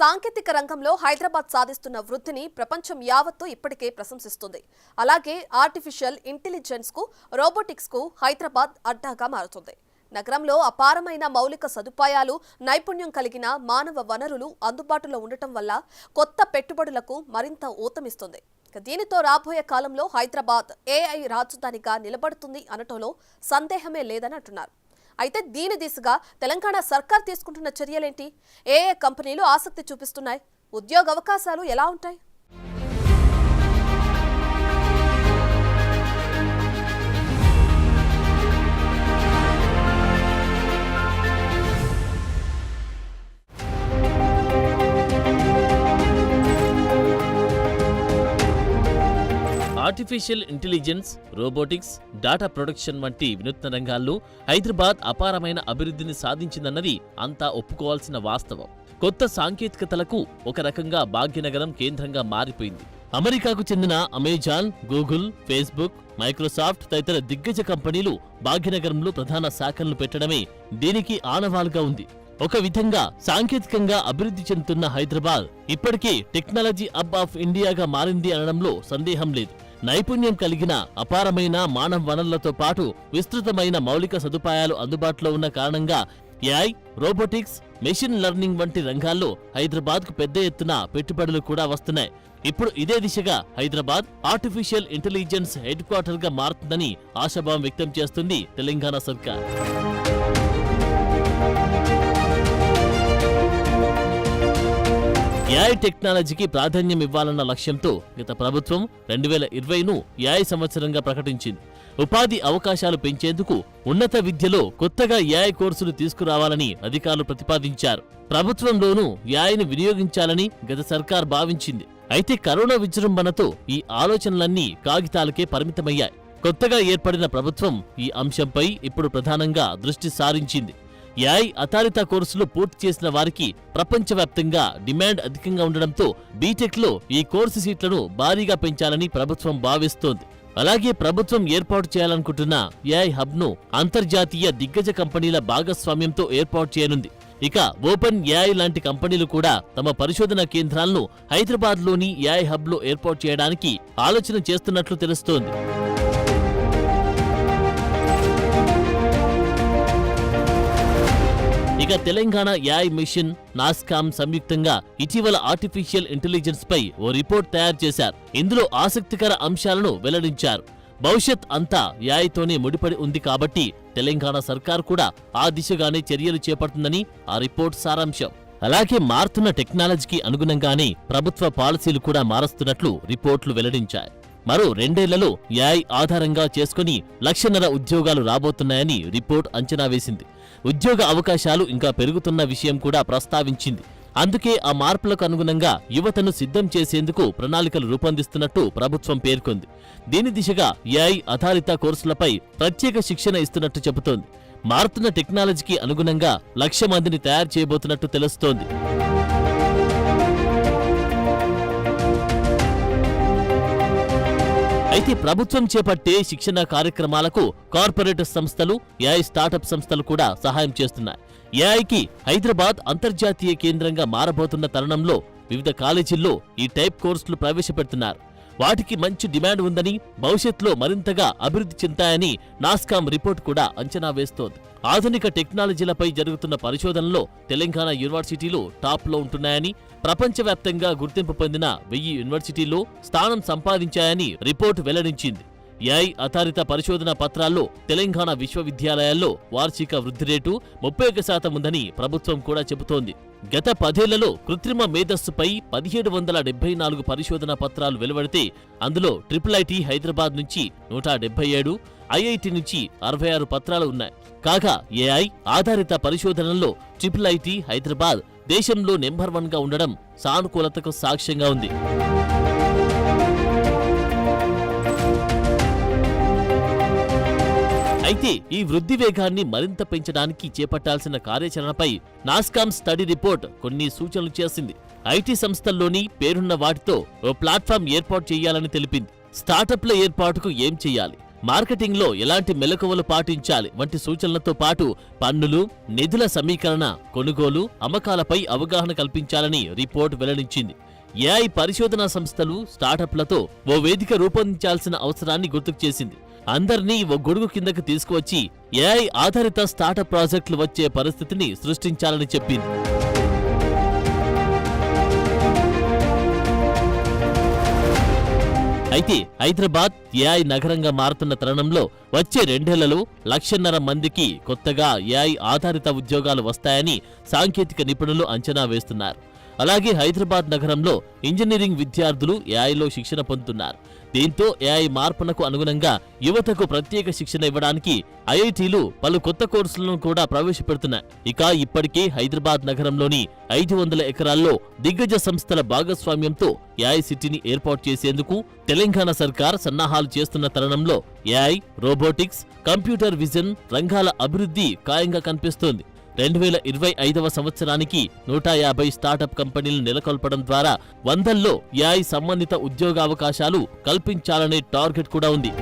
సాంకేతిక రంగంలో హైదరాబాద్ సాధిస్తున్న వృద్ధిని ప్రపంచం యావత్తు ఇప్పటికే ప్రశంసిస్తుంది. అలాగే ఆర్టిఫిషియల్ ఇంటెలిజెన్స్కు రోబోటిక్స్కు హైదరాబాద్ అడ్డాగా మారుతుంది. నగరంలో అపారమైన మౌలిక సదుపాయాలు నైపుణ్యం కలిగిన మానవ వనరులు అందుబాటులో ఉండటం వల్ల కొత్త పెట్టుబడులకు మరింత ఊతమిస్తుంది. దీనితో రాబోయే కాలంలో హైదరాబాద్ ఏఐ రాజధానిగా నిలబడుతుంది అనటంలో సందేహమే లేదని అంటున్నారు అయితే దీని దిశగా తెలంగాణ సర్కార్ తీసుకుంటున్న చర్యలేంటి? ఏ ఏ కంపెనీలు ఆసక్తి చూపిస్తున్నాయి? ఉద్యోగ అవకాశాలు ఎలా ఉంటాయి? Artificial intelligence robotics data production వంటి వినూత్న రంగాల్లో హైదరాబాద్ అపారమైన అభివృద్ధిని సాధించిందన్నది అంతా ఒప్పుకోవాల్సిన వాస్తవం. కొత్త సాంకేతికతలకు ఒక రకంగా భాగ్యనగరం కేంద్రంగా మారిపోయింది. అమెరికాకు చెందిన అమెజాన్ గూగుల్ ఫేస్బుక్ మైక్రోసాఫ్ట్ తదితర దిగ్గజ కంపెనీలు భాగ్యనగరంలో ప్రధాన శాఖలను పెట్టడమే దీనికి ఆనవాలుగా ఉంది. ఒక విధంగా సాంకేతికంగా అభివృద్ధి చెందుతున్న హైదరాబాద్ ఇప్పటికే టెక్నాలజీ హబ్ ఆఫ్ ఇండియాగా మారింది అనడంలో సందేహం లేదు. నైపుణ్యం కలిగిన అపారమైన మానవ వనరులతో పాటు విస్తృతమైన మౌలిక సదుపాయాలు అందుబాటులో ఉన్న కారణంగా ఏఐ రోబోటిక్స్ మెషిన్ లెర్నింగ్ వంటి రంగాల్లో హైదరాబాద్కు పెద్ద ఎత్తున పెట్టుబడులు కూడా వస్తున్నాయి. ఇప్పుడు ఇదే దిశగా హైదరాబాద్ ఆర్టిఫిషియల్ ఇంటెలిజెన్స్ హెడ్ క్వార్టర్గా మారుతుందని ఆశాభావం వ్యక్తం చేస్తుంది తెలంగాణ సర్కార్. ఏఐ టెక్నాలజీకి ప్రాధాన్యం ఇవ్వాలన్న లక్ష్యంతో గత ప్రభుత్వం రెండు వేల ఇరవైను ఏఐ సంవత్సరంగా ప్రకటించింది. ఉపాధి అవకాశాలు పెంచేందుకు ఉన్నత విద్యలో కొత్తగా ఏఐ కోర్సులు తీసుకురావాలని అధికారులు ప్రతిపాదించారు. ప్రభుత్వంలోనూ ఏఐని వినియోగించాలని గత సర్కార్ భావించింది. అయితే కరోనా విజృంభణతో ఈ ఆలోచనలన్నీ కాగితాలకే పరిమితమయ్యాయి. కొత్తగా ఏర్పడిన ప్రభుత్వం ఈ అంశంపై ఇప్పుడు ప్రధానంగా దృష్టి సారించింది. ఏఐ అతారిత కోర్సులు పూర్తి చేసిన వారికి ప్రపంచవ్యాప్తంగా డిమాండ్ అధికంగా ఉండడంతో బీటెక్లో ఈ కోర్సు సీట్లను భారీగా పెంచాలని ప్రభుత్వం భావిస్తోంది. అలాగే ప్రభుత్వం ఏర్పాటు చేయాలనుకుంటున్న ఏఐ హబ్ను అంతర్జాతీయ దిగ్గజ కంపెనీల భాగస్వామ్యంతో ఏర్పాటు చేయనుంది. ఇక ఓపెన్ ఏఐ లాంటి కంపెనీలు కూడా తమ పరిశోధన కేంద్రాలను హైదరాబాద్లోని ఏఐ హబ్లో ఏర్పాటు చేయడానికి ఆలోచన చేస్తున్నట్లు తెలుస్తోంది. ఇక తెలంగాణ ఏఐ మిషన్ నాస్కామ్ సంయుక్తంగా ఇటీవల ఆర్టిఫిషియల్ ఇంటెలిజెన్స్ పై ఓ రిపోర్ట్ తయారు చేశారు. ఇందులో ఆసక్తికర అంశాలను వెల్లడించారు. భవిష్యత్ అంతా యాయ్తోనే ముడిపడి ఉంది కాబట్టి తెలంగాణ సర్కార్ కూడా ఆ దిశగానే చర్యలు చేపడుతుందని ఆ రిపోర్ట్ సారాంశం. అలాగే మారుతున్న టెక్నాలజీకి అనుగుణంగానే ప్రభుత్వ పాలసీలు కూడా మారుస్తున్నట్లు రిపోర్ట్లు వెల్లడించాయి. మరో రెండేళ్ళలో ఏఐ ఆధారంగా చేసుకుని లక్షన్నర ఉద్యోగాలు రాబోతున్నాయని రిపోర్ట్ అంచనా వేసింది. ఉద్యోగ అవకాశాలు ఇంకా పెరుగుతున్న విషయం కూడా ప్రస్తావించింది. అందుకే ఆ మార్పులకు అనుగుణంగా యువతను సిద్ధం చేసేందుకు ప్రణాళికలు రూపొందిస్తున్నట్టు ప్రభుత్వం పేర్కొంది. దీని దిశగా ఏఐ ఆధారిత కోర్సులపై ప్రత్యేక శిక్షణ ఇస్తున్నట్టు చెబుతోంది. మారుతున్న టెక్నాలజీకి అనుగుణంగా లక్ష మందిని తయారు చేయబోతున్నట్టు తెలుస్తోంది. అయితే ప్రభుత్వం చేపట్టే శిక్షణ కార్యక్రమాలకు కార్పొరేట్ సంస్థలు ఏఐ స్టార్టప్ సంస్థలు కూడా సహాయం చేస్తున్నాయి. ఏఐకి హైదరాబాద్ అంతర్జాతీయ కేంద్రంగా మారబోతున్న తరుణంలో వివిధ కాలేజీల్లో ఈ టైప్ కోర్సులు ప్రవేశపెడుతున్నారు. వాటికి మంచి డిమాండ్ ఉందని భవిష్యత్తులో మరింతగా అభివృద్ధి చెందాయని నాస్కామ్ రిపోర్ట్ కూడా అంచనా వేస్తోంది. ఆధునిక టెక్నాలజీలపై జరుగుతున్న పరిశోధనలో తెలంగాణ యూనివర్సిటీలు టాప్లో ఉంటున్నాయని ప్రపంచవ్యాప్తంగా గుర్తింపు పొందిన వెయ్యి యూనివర్సిటీల్లో స్థానం సంపాదించాయని రిపోర్టు వెల్లడించింది. ఏఐ ఆధారిత పరిశోధన పత్రాల్లో తెలంగాణ విశ్వవిద్యాలయాల్లో వార్షిక వృద్ధి రేటు ముప్పై ఒక శాతం ఉందని ప్రభుత్వం కూడా చెబుతోంది. గత పదేళ్ళలో కృత్రిమ మేధస్సుపై పదిహేడు వందల డెబ్బై నాలుగు పరిశోధన పత్రాలు వెలువడితే అందులో ట్రిపుల్ ఐటీ హైదరాబాద్ నుంచి నూట డెబ్బై ఏడు ఐఐటి నుంచి అరవై ఆరు పత్రాలు ఉన్నాయి. కాగా ఏఐ ఆధారిత పరిశోధనల్లో ట్రిపుల్ ఐటీ హైదరాబాద్ దేశంలో నెంబర్ వన్గా ఉండడం సానుకూలతకు సాక్ష్యంగా ఉంది. అయితే ఈ వృద్ధి వేగాన్ని మరింత పెంచడానికి చేపట్టాల్సిన కార్యాచరణపై నాస్కామ్ స్టడీ రిపోర్ట్ కొన్ని సూచనలు చేసింది. ఐటీ సంస్థల్లోని పేరున్న వాటితో ఓ ప్లాట్ఫామ్ ఏర్పాటు చేయాలని తెలిపింది. స్టార్టప్ల ఏర్పాటుకు ఏం చేయాలి? మార్కెటింగ్లో ఎలాంటి మెలకువలు పాటించాలి? వంటి సూచనలతో పాటు పన్నులు నిధుల సమీకరణ కొనుగోలు అమ్మకాలపై అవగాహన కల్పించాలని రిపోర్ట్ వెల్లడించింది. ఏఐ పరిశోధనా సంస్థలు స్టార్టప్లతో ఓ వేదిక రూపొందించాల్సిన అవసరాన్ని గుర్తుకు చేసింది. అందర్నీ ఓ గొడుగు కిందకి తీసుకువచ్చి ఏఐ ఆధారిత స్టార్టప్ ప్రాజెక్టులు వచ్చే పరిస్థితిని సృష్టించాలని చెప్పింది. అయితే హైదరాబాద్ ఏఐ నగరంగా మారుతున్న తరుణంలో వచ్చే రెండేళ్ళలో లక్షన్నర మందికి కొత్తగా ఏఐ ఆధారిత ఉద్యోగాలు వస్తాయని సాంకేతిక నిపుణులు అంచనా వేస్తున్నారు. అలాగే హైదరాబాద్ నగరంలో ఇంజనీరింగ్ విద్యార్థులు ఏఐలో శిక్షణ పొందుతున్నారు. దీంతో ఏఐ మార్పునకు అనుగుణంగా యువతకు ప్రత్యేక శిక్షణ ఇవ్వడానికి ఐఐటీలు పలు కొత్త కోర్సులను కూడా ప్రవేశపెడుతున్నాయి. ఇక ఇప్పటికే హైదరాబాద్ నగరంలోని ఐదు వందల ఎకరాల్లో దిగ్గజ సంస్థల భాగస్వామ్యంతో ఏఐ సిటీని ఏర్పాటు చేసేందుకు తెలంగాణ సర్కార్ సన్నాహాలు చేస్తున్న తరుణంలో ఏఐ రోబోటిక్స్ కంప్యూటర్ విజన్ రంగాల అభివృద్ధి ఖాయంగా కనిపిస్తోంది. రెండు వేల ఇరవై ఐదవ సంవత్సరానికి నూట యాభై స్టార్టప్ కంపెనీలు నెలకొల్పడం ద్వారా వందల్లో ఏఐ సంబంధిత ఉద్యోగావకాశాలు కల్పించాలనే టార్గెట్ కూడా ఉంది.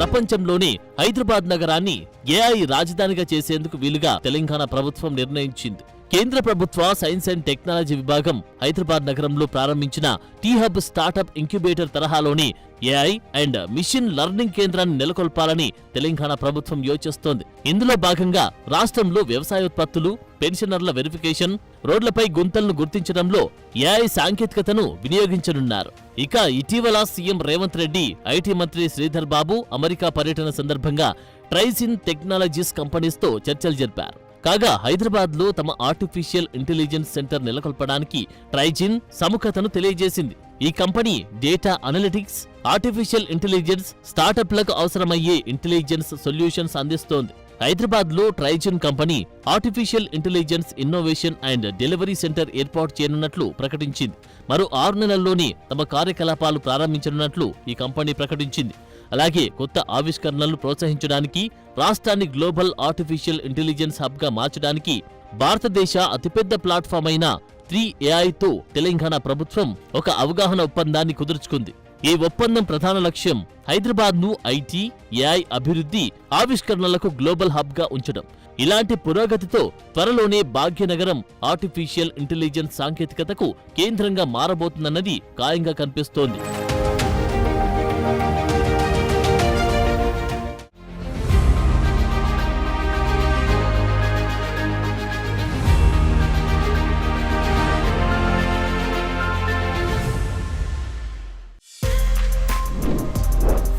ప్రపంచంలోనే హైదరాబాద్ నగరాన్ని ఏఐ రాజధానిగా చేసేందుకు వీలుగా తెలంగాణ ప్రభుత్వం నిర్ణయించింది. కేంద్ర ప్రభుత్వ సైన్స్ అండ్ టెక్నాలజీ విభాగం హైదరాబాద్ నగరంలో ప్రారంభించిన టీ హబ్ స్టార్టప్ ఇంక్యుబేటర్ తరహాలోని ఏఐ అండ్ మిషన్ లెర్నింగ్ కేంద్రాన్ని నెలకొల్పాలని తెలంగాణ ప్రభుత్వం యోచిస్తోంది. ఇందులో భాగంగా రాష్ట్రంలో వ్యవసాయోత్పత్తులు పెన్షనర్ల వెరిఫికేషన్ రోడ్లపై గుంతలను గుర్తించడంలో ఏఐ సాంకేతికతను వినియోగించనున్నారు. ఇక ఇటీవల సీఎం రేవంత్ రెడ్డి ఐటీ మంత్రి శ్రీధర్ బాబు అమెరికా పర్యటన సందర్భంగా ట్రైసిన్ టెక్నాలజీస్ కంపెనీస్తో చర్చలు జరిపారు. కాగా హైదరాబాద్లో తమ ఆర్టిఫిషియల్ ఇంటెలిజెన్స్ సెంటర్ నెలకొల్పడానికి ట్రైజిన్ సముఖతను తెలియజేసింది. ఈ company data analytics artificial intelligence స్టార్టప్లకు అవసరమయ్యే ఇంటెలిజెన్స్ సొల్యూషన్స్ అందిస్తోంది. హైదరాబాద్లో Trigyn company artificial intelligence innovation and delivery centre ఏర్పాటు చేయనున్నట్లు ప్రకటించింది. మరో ఆరు నెలల్లోనే తమ కార్యకలాపాలు ప్రారంభించనున్నట్లు ఈ కంపెనీ ప్రకటించింది. అలాగే కొత్త ఆవిష్కరణలను ప్రోత్సహించడానికి రాష్ట్రాన్ని గ్లోబల్ ఆర్టిఫిషియల్ ఇంటెలిజెన్స్ హబ్గా మార్చడానికి భారతదేశ అతిపెద్ద ప్లాట్ఫామ్ అయిన త్రీ ఏఐతో తెలంగాణ ప్రభుత్వం ఒక అవగాహన ఒప్పందాన్ని కుదుర్చుకుంది. ఈ ఒప్పందం ప్రధాన లక్ష్యం హైదరాబాద్ను ఐటీ ఏఐ అభివృద్ధి ఆవిష్కరణలకు గ్లోబల్ హబ్గా ఉంచడం. ఇలాంటి పురోగతితో త్వరలోనే భాగ్యనగరం ఆర్టిఫిషియల్ ఇంటెలిజెన్స్ సాంకేతికతకు కేంద్రంగా మారబోతుందన్నది ఖాయంగా కనిపిస్తోంది.